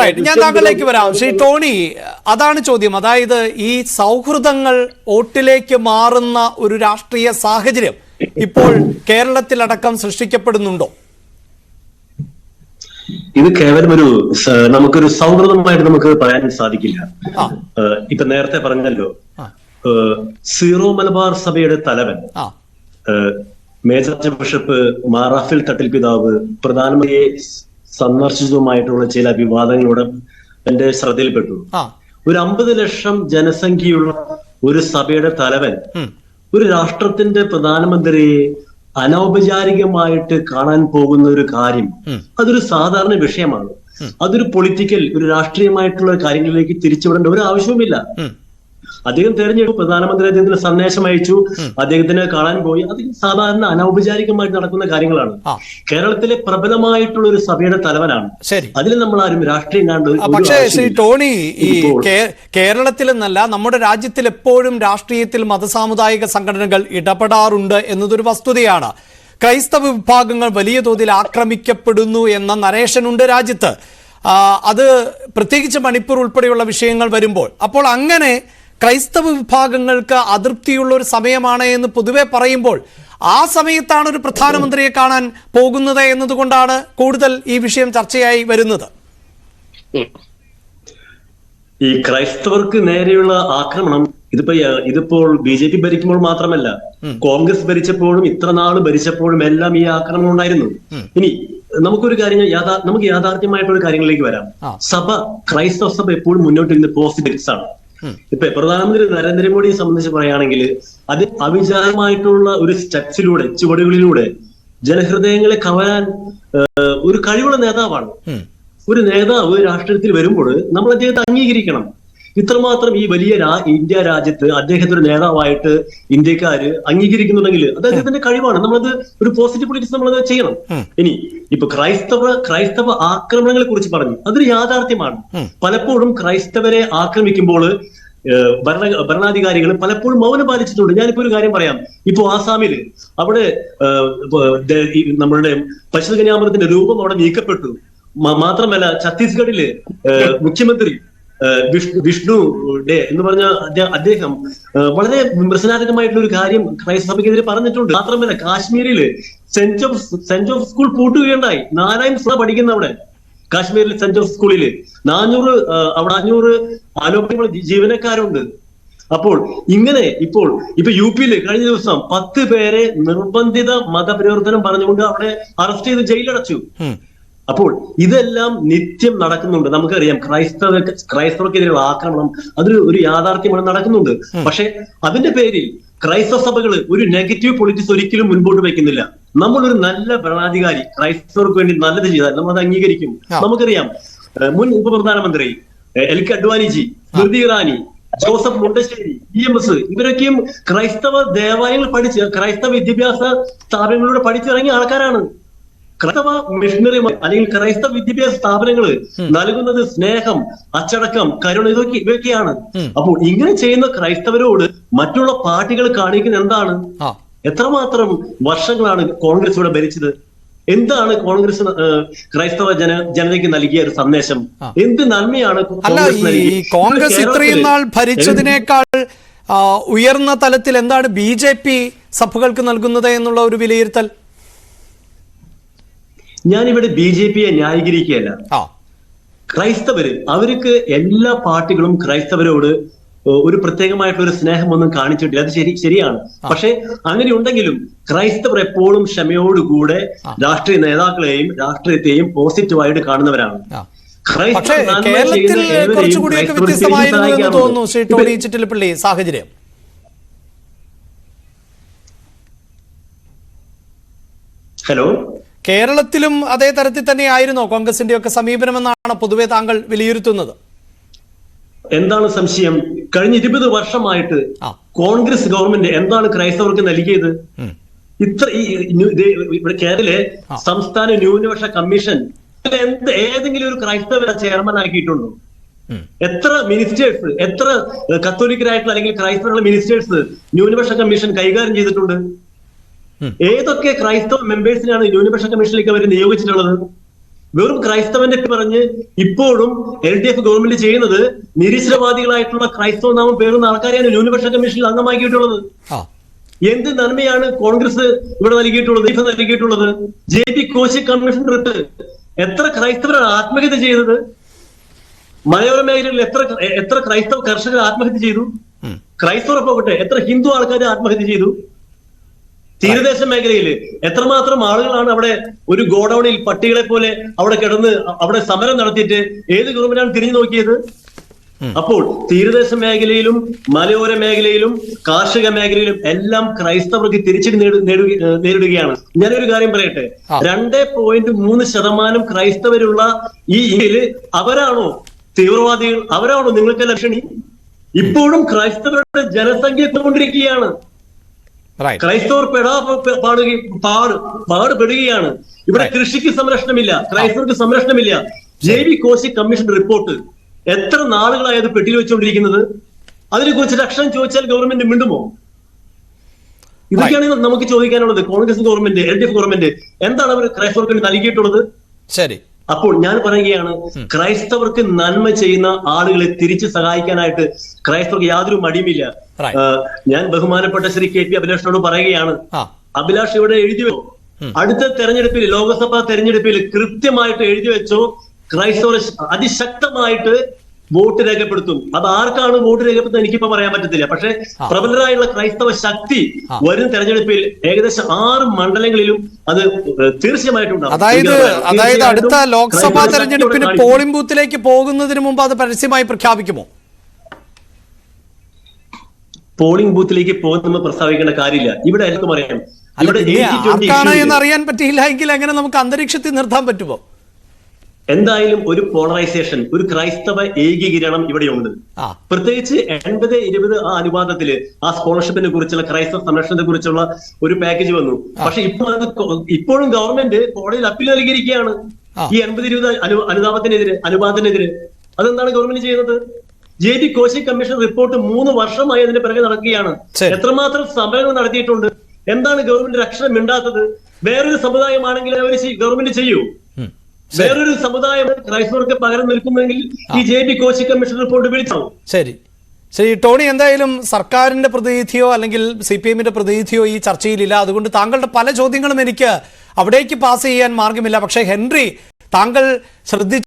Right ഞാൻ താങ്കളിലേക്ക് വരാം. Shri Tony അതാണ് ചോദ്യം. അതായത് ഈ സൗഹൃദങ്ങൾ വോട്ടിലേക്ക് മാറുന്ന ഒരു രാഷ്ട്രീയ സാഹചര്യം ഇപ്പോൾ കേരളത്തിലടക്കം സൃഷ്ടിക്കപ്പെടുന്നുണ്ടോ? ഇത് കേവലം ഒരു നമുക്കൊരു സൗഹൃദമായിട്ട് നമുക്ക് പറയാൻ സാധിക്കില്ല. ഇപ്പൊ നേരത്തെ പറഞ്ഞല്ലോ. സീറോ മലബാർ സഭയുടെ തലവൻ മേജർ ബിഷപ്പ് മാറാഫിൽ തട്ടിൽ പിതാവ് പ്രധാനമന്ത്രിയെ സന്ദർശിച്ചതുമായിട്ടുള്ള ചില വിവാദങ്ങളോട് എന്റെ ശ്രദ്ധയിൽപ്പെട്ടു. ഒരു അമ്പത് ലക്ഷം ജനസംഖ്യയുള്ള ഒരു സഭയുടെ തലവൻ ഒരു രാഷ്ട്രത്തിന്റെ പ്രധാനമന്ത്രിയെ അനൗപചാരികമായിട്ട് കാണാൻ പോകുന്ന ഒരു കാര്യം അതൊരു സാധാരണ വിഷയമാണ്. അതൊരു പൊളിറ്റിക്കൽ ഒരു രാഷ്ട്രീയമായിട്ടുള്ള കാര്യങ്ങളിലേക്ക് തിരിച്ചുവിടേണ്ട ഒരു ആവശ്യവുമില്ല. അദ്ദേഹം തെരഞ്ഞെടുപ്പ് പ്രധാനമന്ത്രി അദ്ദേഹത്തിന് സന്ദേശം അയച്ചു അദ്ദേഹത്തിന് കാണാൻ പോയി. അത് സാധാരണ അനൗപചാരികമായി നടക്കുന്ന കാര്യങ്ങളാണ്. കേരളത്തിലെ പ്രബലമായിട്ടുള്ള ഒരു സഭയുടെ തലവനാണ്. അതിൽ നമ്മൾ ആരും രാഷ്ട്രീയം കാണുന്നത് പക്ഷേ ശ്രീ ടോണി ഈ കേരളത്തിൽ എന്നല്ല കേരളത്തിലെന്നല്ല നമ്മുടെ രാജ്യത്തിൽ എപ്പോഴും രാഷ്ട്രീയത്തിൽ മതസാമുദായിക സംഘടനകൾ ഇടപെടാറുണ്ട് എന്നതൊരു വസ്തുതയാണ്. ക്രൈസ്തവ വിഭാഗങ്ങൾ വലിയ തോതിൽ ആക്രമിക്കപ്പെടുന്നു എന്ന നരേഷനുണ്ട് രാജ്യത്ത്. അത് പ്രത്യേകിച്ച് മണിപ്പൂർ ഉൾപ്പെടെയുള്ള വിഷയങ്ങൾ വരുമ്പോൾ. അപ്പോൾ അങ്ങനെ ക്രൈസ്തവ വിഭാഗങ്ങൾക്ക് അതൃപ്തിയുള്ള ഒരു സമയമാണ് എന്ന് പൊതുവെ പറയുമ്പോൾ ആ സമയത്താണ് ഒരു പ്രധാനമന്ത്രിയെ കാണാൻ പോകുന്നത് എന്നതുകൊണ്ടാണ് കൂടുതൽ ഈ വിഷയം ചർച്ചയായി വരുന്നത്. ഈ ക്രൈസ്തവർക്ക് നേരെയുള്ള ആക്രമണം ഇതിപ്പോ ഇതിപ്പോൾ ബി ജെ പി ഭരിക്കുമ്പോൾ മാത്രമല്ല കോൺഗ്രസ് ഭരിച്ചപ്പോഴും ഇത്ര നാൾ ഭരിച്ചപ്പോഴും എല്ലാം ഈ ആക്രമണം ഉണ്ടായിരുന്നു. ഇനി നമുക്കൊരു കാര്യം യാഥാ- നമുക്ക് യാഥാർത്ഥ്യമായിട്ടുള്ള കാര്യങ്ങളിലേക്ക് വരാം. സഭ ക്രൈസ്തവ സഭ എപ്പോഴും മുന്നോട്ട് ഇന്ന് പോസിറ്റീവ്സ് ആണ് ഇപ്പൊ പ്രധാനമന്ത്രി നരേന്ദ്രമോദിയെ സംബന്ധിച്ച് പറയുകയാണെങ്കിൽ അത് അവിചാരമായിട്ടുള്ള ഒരു സ്റ്റെപ്സിലൂടെ ചുവടുകളിലൂടെ ജനഹൃദയങ്ങളെ കവരാൻ ഒരു കഴിവുള്ള നേതാവാണ്. ഒരു നേതാവ് രാഷ്ട്രീയത്തിൽ വരുമ്പോൾ നമ്മൾ അദ്ദേഹത്തെ അംഗീകരിക്കണം. ഇത്രമാത്രം ഈ വലിയ രാ- ഇന്ത്യ രാജ്യത്ത് അദ്ദേഹത്തിന്റെ നേതാവായിട്ട് ഇന്ത്യക്കാര് അംഗീകരിക്കുന്നുണ്ടെങ്കിൽ അത് അദ്ദേഹത്തിന്റെ കഴിവാണ്. നമ്മളത് ഒരു പോസിറ്റീവ് പൊളിറ്റിക്സ് നമ്മളത് ചെയ്യണം. ഇനി ഇപ്പൊ ക്രൈസ്തവ ക്രൈസ്തവ ആക്രമണങ്ങളെ കുറിച്ച് പറഞ്ഞു. അതൊരു യാഥാർത്ഥ്യമാണ്. പലപ്പോഴും ക്രൈസ്തവരെ ആക്രമിക്കുമ്പോൾ ഭരണ ഭരണാധികാരികൾ പലപ്പോഴും മൗനം പാലിച്ചിട്ടുണ്ട്. ഞാനിപ്പോ ഒരു കാര്യം പറയാം. ഇപ്പോ ആസാമിൽ അവിടെ നമ്മളുടെ പരിശുദ്ധ രൂപം അവിടെ നീക്കപ്പെട്ടു. മാത്രമല്ല ഛത്തീസ്ഗഡിൽ മുഖ്യമന്ത്രി വിഷ്ണു വിഷ്ണു ഡേ എന്ന് പറഞ്ഞ അദ്ദേഹം വളരെ വിമർശനാത്മകമായിട്ടുള്ള ഒരു കാര്യം ക്രൈസ്തവ സഭയ്ക്കെതിരെ പറഞ്ഞിട്ടുണ്ട്. മാത്രമല്ല കാശ്മീരിൽ Saint Joseph Saint Joseph school പൂട്ടുകയുണ്ടായി. നാലായിരം സഭ പഠിക്കുന്ന അവിടെ. കാശ്മീരിൽ സെന്റ് ജോസഫ് സ്കൂളിൽ നാനൂറ് അവിടെ അഞ്ഞൂറ് ആലോപനങ്ങൾ ജീവനക്കാരുണ്ട്. അപ്പോൾ ഇങ്ങനെ ഇപ്പോൾ ഇപ്പൊ യു പിയിൽ കഴിഞ്ഞ ദിവസം പത്ത് പേരെ നിർബന്ധിത മതപരിവർത്തനം പറഞ്ഞുകൊണ്ട് അവിടെ അറസ്റ്റ് ചെയ്ത് ജയിലടച്ചു. അപ്പോൾ ഇതെല്ലാം നിത്യം നടക്കുന്നുണ്ട്. നമുക്കറിയാം ക്രൈസ്തവ ക്രൈസ്തവർക്കെതിരെയുള്ള ആക്രമണം അതൊരു ഒരു യാഥാർത്ഥ്യമാണ് നടക്കുന്നുണ്ട്. പക്ഷെ അതിന്റെ പേരിൽ ക്രൈസ്തവ സഭകൾ ഒരു നെഗറ്റീവ് പൊളിറ്റിക്സ് ഒരിക്കലും മുൻപോട്ട് വയ്ക്കുന്നില്ല. ഒരു നല്ല ഭരണാധികാരി ക്രൈസ്തവർക്ക് വേണ്ടി നല്ലത് ചെയ്താൽ നമ്മൾ അത് അംഗീകരിക്കും നമുക്കറിയാം മുൻ ഉപപ്രധാനമന്ത്രി L K Advaniji Smriti Irani Joseph Mundassery E M S ഇവരൊക്കെയും ക്രൈസ്തവ ദേവാലയങ്ങൾ പഠിച്ച് ക്രൈസ്തവ വിദ്യാഭ്യാസ സ്ഥാപനങ്ങളിലൂടെ പഠിച്ചിറങ്ങിയ ആൾക്കാരാണ്. ക്രൈസ്തവ മിഷണറിമാർ അല്ലെങ്കിൽ ക്രൈസ്തവ വിദ്യാഭ്യാസ സ്ഥാപനങ്ങൾ നൽകുന്നത് സ്നേഹം അച്ചടക്കം കരുണ ഇതൊക്കെ ഇവയൊക്കെയാണ്. അപ്പോൾ ഇങ്ങനെ ചെയ്യുന്ന ക്രൈസ്തവരോട് മറ്റുള്ള പാർട്ടികൾ കാണിക്കുന്ന എന്താണ്? എത്രമാത്രം വർഷങ്ങളാണ് കോൺഗ്രസ് ഇവിടെ ഭരിച്ചത്? എന്താണ് കോൺഗ്രസ് ക്രൈസ്തവ ജന ജനതയ്ക്ക് നൽകിയ ഒരു സന്ദേശം? എന്ത് നന്മയാണ് കോൺഗ്രസ് ഇത്രയും നാൾ ഭരിച്ചതിനേക്കാൾ ഉയർന്ന തലത്തിൽ എന്താണ് ബി ജെ പി സഭകൾക്ക് നൽകുന്നത് എന്നുള്ള ഒരു വിലയിരുത്തൽ? ഞാനിവിടെ ബി ജെ പിയെ ന്യായീകരിക്കുകയല്ല. ക്രൈസ്തവര് അവർക്ക് എല്ലാ പാർട്ടികളും ക്രൈസ്തവരോട് ഒരു പ്രത്യേകമായിട്ടുള്ള ഒരു സ്നേഹമൊന്നും കാണിച്ചിട്ടില്ല. അത് ശരി ശരിയാണ്. പക്ഷെ അങ്ങനെ ഉണ്ടെങ്കിലും ക്രൈസ്തവർ എപ്പോഴും ക്ഷമയോടുകൂടെ രാഷ്ട്രീയ നേതാക്കളെയും രാഷ്ട്രീയത്തെയും പോസിറ്റീവായിട്ട് കാണുന്നവരാണ്. പക്ഷേ കേരളത്തിൽ കുറച്ചുകൂടിയൊക്കെ ക്രൈസ്തവർ വ്യത്യസ്തമായിരുന്നു എന്ന് തോന്നുന്നു ശ്രീ ഇപ്പൊ ടോണി ചിറ്റിലപ്പള്ളി സാഹചര്യം. ഹലോ? കേരളത്തിലും അതേ തരത്തിൽ തന്നെയായിരുന്നോ കോൺഗ്രസിന്റെ ഒക്കെ സമീപനമെന്നാണ് പൊതുവെ താങ്കൾ വിലയിരുത്തുന്നത്. എന്താണ് സംശയം? കഴിഞ്ഞ ഇരുപത് വർഷമായിട്ട് കോൺഗ്രസ് ഗവൺമെന്റ് എന്താണ് ക്രൈസ്തവർക്ക് നൽകിയത്? ഇത്ര ഈ ഇവിടെ കേരളത്തിലെ സംസ്ഥാന ന്യൂനപക്ഷ കമ്മീഷൻ എന്ത് ഏതെങ്കിലും ഒരു ക്രൈസ്തവ ചെയർമാൻ ആക്കിയിട്ടുണ്ടോ? എത്ര മിനിസ്റ്റേഴ്സ് എത്ര കത്തോലിക്കരായിട്ടുള്ള അല്ലെങ്കിൽ ക്രൈസ്തവരുടെ മിനിസ്റ്റേഴ്സ് ന്യൂനപക്ഷ കമ്മീഷൻ കൈകാര്യം ചെയ്തിട്ടുണ്ട്. ഏതൊക്കെ ക്രൈസ്തവ മെമ്പേഴ്സിനാണ് ന്യൂനപക്ഷ കമ്മീഷനിലേക്ക് അവർ നിയോഗിച്ചിട്ടുള്ളത്? വെറും ക്രൈസ്തവന്റെ പറഞ്ഞ് ഇപ്പോഴും എൽ ഡി എഫ് ഗവൺമെന്റ് ചെയ്യുന്നത് നിരീശ്വരവാദികളായിട്ടുള്ള ക്രൈസ്തവ നാമം പേരുന്ന ആൾക്കാരെയാണ് ന്യൂനപക്ഷ കമ്മീഷനിൽ അംഗമാക്കിയിട്ടുള്ളത്. എന്ത് നന്മയാണ് കോൺഗ്രസ് ഇവിടെ നൽകിയിട്ടുള്ളത് ഇഫ് നൽകിയിട്ടുള്ളത്? ജെ പി കോശി കമ്മീഷൻ റിട്ട് എത്ര ക്രൈസ്തവരാണ് ആത്മഹത്യ ചെയ്തത്? മലയോര മേഖലയിൽ എത്ര എത്ര ക്രൈസ്തവ കർഷകർ ആത്മഹത്യ ചെയ്തു. ക്രൈസ്തവർ പോകട്ടെ എത്ര ഹിന്ദു ആൾക്കാർ ആത്മഹത്യ ചെയ്തു? തീരദേശ മേഖലയിൽ എത്രമാത്രം ആളുകളാണ് അവിടെ ഒരു ഗോഡൌണിൽ പട്ടികളെ പോലെ അവിടെ കിടന്ന് അവിടെ സമരം നടത്തിയിട്ട് ഏത് ഗവൺമെന്റാണ് തിരിഞ്ഞു നോക്കിയത്? അപ്പോൾ തീരദേശ മേഖലയിലും മലയോര മേഖലയിലും കാർഷിക മേഖലയിലും എല്ലാം ക്രൈസ്തവർക്ക് തിരിച്ചടി ഏഹ് നേരിടുകയാണ്. ഞാനൊരു കാര്യം പറയട്ടെ. രണ്ട് പോയിന്റ് മൂന്ന് ശതമാനം ക്രൈസ്തവരുള്ള ഈ ഇന്ത്യയിൽ അവരാണോ തീവ്രവാദികൾ? അവരാണോ നിങ്ങൾക്ക് ലക്ഷണി ഇപ്പോഴും ക്രൈസ്തവരുടെ ജനസംഖ്യ എത്തിക്കൊണ്ടിരിക്കുകയാണ് റൈറ്റ് ക്രൈസ്തവർ പെടാ പ- പാടുകയും പാട് പാടുപെടുകയാണ്. ഇവിടെ കൃഷിക്ക് സംരക്ഷണമില്ല. ക്രൈസ്തവർക്ക് സംരക്ഷണമില്ല. J V Koshy commission report. എത്ര നാളുകളായത് പെട്ടിയിൽ വെച്ചുകൊണ്ടിരിക്കുന്നത്? അതിനെ കുറിച്ച് അക്ഷരം ചോദിച്ചാൽ ഗവൺമെന്റ് മിണ്ടുമോ? ഇതൊക്കെയാണ് നമുക്ക് ചോദിക്കാനുള്ളത്. Congress government L D F government. എന്താണ് അവർ ക്രൈസ്തവർക്ക് നൽകിയിട്ടുള്ളത്? ശരി. അപ്പോൾ ഞാൻ പറയുകയാണ് ക്രൈസ്തവർക്ക് നന്മ ചെയ്യുന്ന ആളുകളെ തിരിച്ച് സഹായിക്കാനായിട്ട് ക്രൈസ്തവർക്ക് യാതൊരു മടിയുമില്ല. ഞാൻ ബഹുമാനപ്പെട്ട ശ്രീ കെ പി അഭിലാഷിനോട് പറയുകയാണ്. അഭിലാഷ് ഇവിടെ എഴുതി വെച്ചോ അടുത്ത തെരഞ്ഞെടുപ്പിൽ ലോകസഭാ തെരഞ്ഞെടുപ്പിൽ കൃത്യമായിട്ട് എഴുതി വെച്ചോ ക്രൈസ്തവർ അതിശക്തമായിട്ട് വോട്ട് രേഖപ്പെടുത്തും. അത് ആർക്കാണ് വോട്ട് രേഖപ്പെടുത്തുന്നത് എനിക്കിപ്പോ പറയാൻ പറ്റത്തില്ല. പക്ഷേ പ്രബലരായുള്ള ക്രൈസ്തവ ശക്തി വരും തെരഞ്ഞെടുപ്പിൽ ഏകദേശം ആറ് മണ്ഡലങ്ങളിലും അത് തീർച്ചയായിട്ടും. അതായത് അതായത് അടുത്ത ലോക്സഭാ തെരഞ്ഞെടുപ്പിന് പോളിംഗ് ബൂത്തിലേക്ക് പോകുന്നതിന് മുമ്പ് അത് പരസ്യമായി പ്രഖ്യാപിക്കുമോ? പോളിംഗ് ബൂത്തിലേക്ക് പോകുന്ന പ്രസ്താവിക്കേണ്ട കാര്യമില്ല. ഇവിടെ എല്ലാവർക്കും അറിയാം. അല്ല ഇവിടെ പിന്നെ 80-20 ആർക്കാണ് എന്ന് അറിയാൻ പറ്റിയില്ല എങ്കിൽ എങ്ങനെ നമുക്ക് അന്തരീക്ഷത്തിൽ നിർത്താൻ പറ്റുമോ? എന്തായാലും ഒരു പോളറൈസേഷൻ ഒരു ക്രൈസ്തവ ഏകീകരണം ഇവിടെയുണ്ട് പ്രത്യേകിച്ച് എൺപത് ഇരുപത് ആ അനുപാതത്തിൽ ആ സ്കോളർഷിപ്പിനെ കുറിച്ചുള്ള ക്രൈസ്തവ സംരക്ഷണത്തെ കുറിച്ചുള്ള ഒരു പാക്കേജ് വന്നു. പക്ഷെ ഇപ്പോൾ അത് ഇപ്പോഴും ഗവൺമെന്റ് കോടതിയിൽ അപ്പീൽ നൽകിയിരിക്കുകയാണ്. ഈ എൺപത് ഇരുപത് അനു അനുതാപത്തിനെതിരെ അനുപാതത്തിനെതിരെ. അതെന്താണ് ഗവൺമെന്റ് ചെയ്യുന്നത്? J P Koshy commission report മൂന്ന് വർഷമായി അതിന്റെ പിറകെ നടക്കുകയാണ്. എത്രമാത്രം സമരങ്ങൾ നടത്തിയിട്ടുണ്ട്? എന്താണ് ഗവൺമെന്റ് അക്ഷരം മിണ്ടാത്തത് വേറൊരു സമുദായമാണെങ്കിൽ അവർ ഗവൺമെന്റ് ചെയ്യൂ. വേറൊരു സമുദായം ക്രൈസ്തവർക്ക് പകരം നിൽക്കുന്നെങ്കിൽ ഈ J P Koshy commission report വിളിച്ചോ ശരി. ശരി ടോണി എന്തായാലും സർക്കാരിന്റെ പ്രതിനിധിയോ അല്ലെങ്കിൽ സി പി എമ്മിന്റെ പ്രതിനിധിയോ ഈ ചർച്ചയിലില്ല. അതുകൊണ്ട് താങ്കളുടെ പല ചോദ്യങ്ങളും എനിക്ക് അവിടേക്ക് പാസ് ചെയ്യാൻ മാർഗമില്ല. പക്ഷേ ഹെൻറി താങ്കൾ ശ്രദ്ധിച്ച